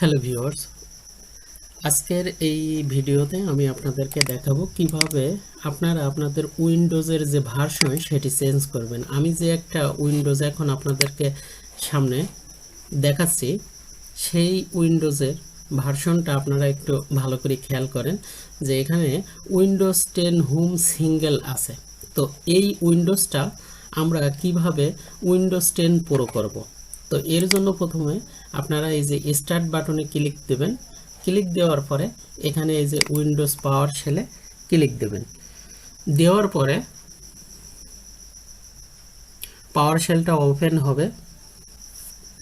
Hello viewers আজকের এই ভিডিওতে আমি আপনাদেরকে দেখাবো কীভাবে আপনারা আপনাদের উইন্ডোজের যে ভার্সন, সেটি চেঞ্জ করবেন। আমি যে একটা উইন্ডোজ এখন আপনাদেরকে সামনে দেখাচ্ছি, সেই উইন্ডোজের ভার্সনটা আপনারা একটু ভালো করে খেয়াল করেন যে এখানে উইন্ডোজ টেন হোম সিঙ্গেল আছে। তো এই উইন্ডোজটা আমরা কীভাবে উইন্ডোজ টেন প্রো করব? তো এর জন্য প্রথমে আপনারা এই যে স্টার্ট বাটনে ক্লিক দেবেন। ক্লিক দেওয়ার পরে এখানে এই যে উইন্ডোজ পাওয়ার শেলে ক্লিক দেবেন। দেওয়ার পরে পাওয়ার সেলটা ওপেন হবে।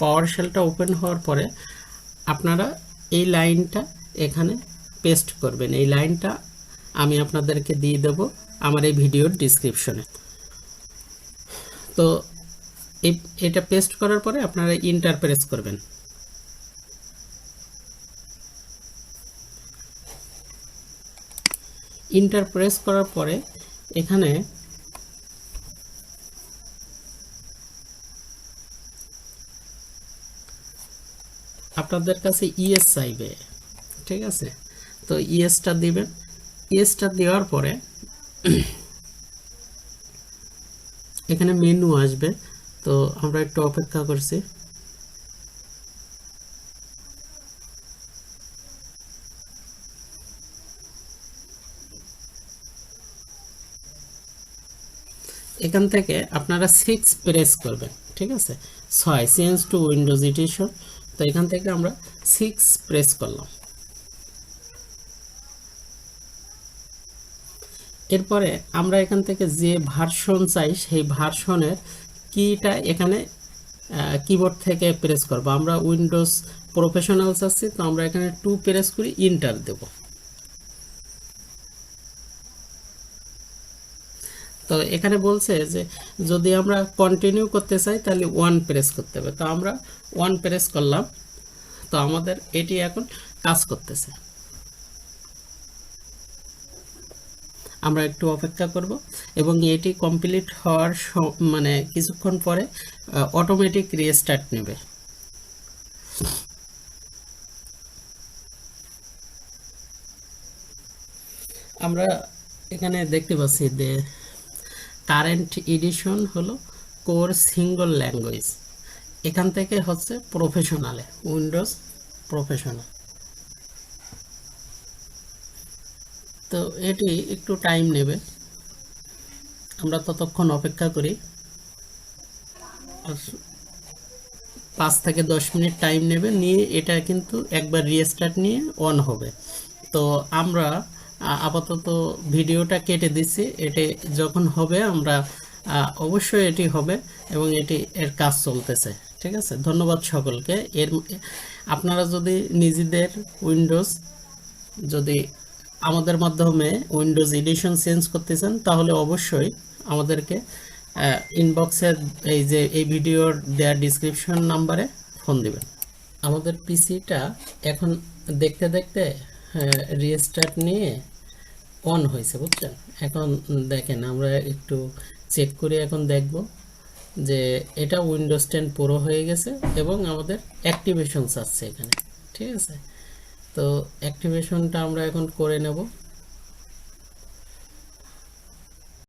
পাওয়ার সেলটা ওপেন হওয়ার পরে আপনারা এই লাইনটা এখানে পেস্ট করবেন। এই লাইনটা আমি আপনাদেরকে দিয়ে দেব আমার এই ভিডিওর ডিসক্রিপশনে তো এটা পেস্ট করার পরে আপনারা ইন্টার প্রেস করবেন। ইন্টার প্রেস করার পরে এখানে আপনাদের কাছে ইএস চাইবে, ঠিক আছে? তো ইএসটা দিবেন। ইএসটা দেওয়ার পরে এখানে মেনু আসবে। তো আমরা একটু অপেক্ষা করছি। এখান থেকে আপনারা সিক্স প্রেস করবেন, ঠিক আছে? ছয় চেঞ্জ টু উইন্ডোজ এডিশন তো এখান থেকে আমরা সিক্স প্রেস করলাম। এরপরে আমরা এখান থেকে যে ভার্সন চাই, সেই ভার্সনের কিটা এখানে কিবোর্ড থেকে প্রেস করব। আমরা উইন্ডোজ প্রফেশনাল চাচ্ছি তো আমরা এখানে টু প্রেস করি ইন্টার দেব। তো এখানে বলছে যে, যদি আমরা কন্টিনিউ করতে চাই, তাহলে ওয়ান প্রেস করতে হবে। তো আমরা ওয়ান প্রেস করলাম। তো আমাদের এটি এখন কাজ করতেছে। আমরা একটু অপেক্ষা করব। এবং এটি কমপ্লিট হওয়ার মানে কিছুক্ষণ পরে অটোমেটিক রিস্টার্ট নেবে। আমরা এখানে দেখতে পাচ্ছি যে কারেন্ট এডিশন হলো কোর সিঙ্গল ল্যাঙ্গুয়েজ এখান থেকে হচ্ছে প্রফেশনালে উইন্ডোজ প্রফেশনাল তো এটি একটু টাইম নেবে। আমরা ততক্ষণ অপেক্ষা করি। পাঁচ থেকে দশ মিনিট টাইম নেবে। নিয়ে এটা কিন্তু একবার রিস্টার্ট নিয়ে অন হবে। তো আমরা আপাতত ভিডিওটা কেটে দিচ্ছি। এটি যখন হবে, আমরা অবশ্যই এটি হবে এবং এটি এর কাজ চলতেছে। ঠিক আছে? ধন্যবাদ সকলকে। এর, আপনারা যদি নিজেদের উইন্ডোজ যদি আমাদের মাধ্যমে উইন্ডোজ এডিশন চেঞ্জ করতে চান তাহলে অবশ্যই আমাদেরকে ইনবক্সের এই যে, এই ভিডিওর দেওয়ার ডিসক্রিপশন নাম্বারে ফোন দিবেন। আমাদের পিসিটা এখন দেখতে দেখতে রিস্টার্ট নিয়ে অন হয়েছে, বুঝছেন? এখন দেখেন, আমরা একটু চেক করে এখন দেখব যে এটা উইন্ডোজ টেন পুরো হয়ে গেছে এবং আমাদের অ্যাক্টিভেশন চাচ্ছে এখানে, ঠিক আছে? তো অ্যাক্টিভেশনটা আমরা এখন করে নেব।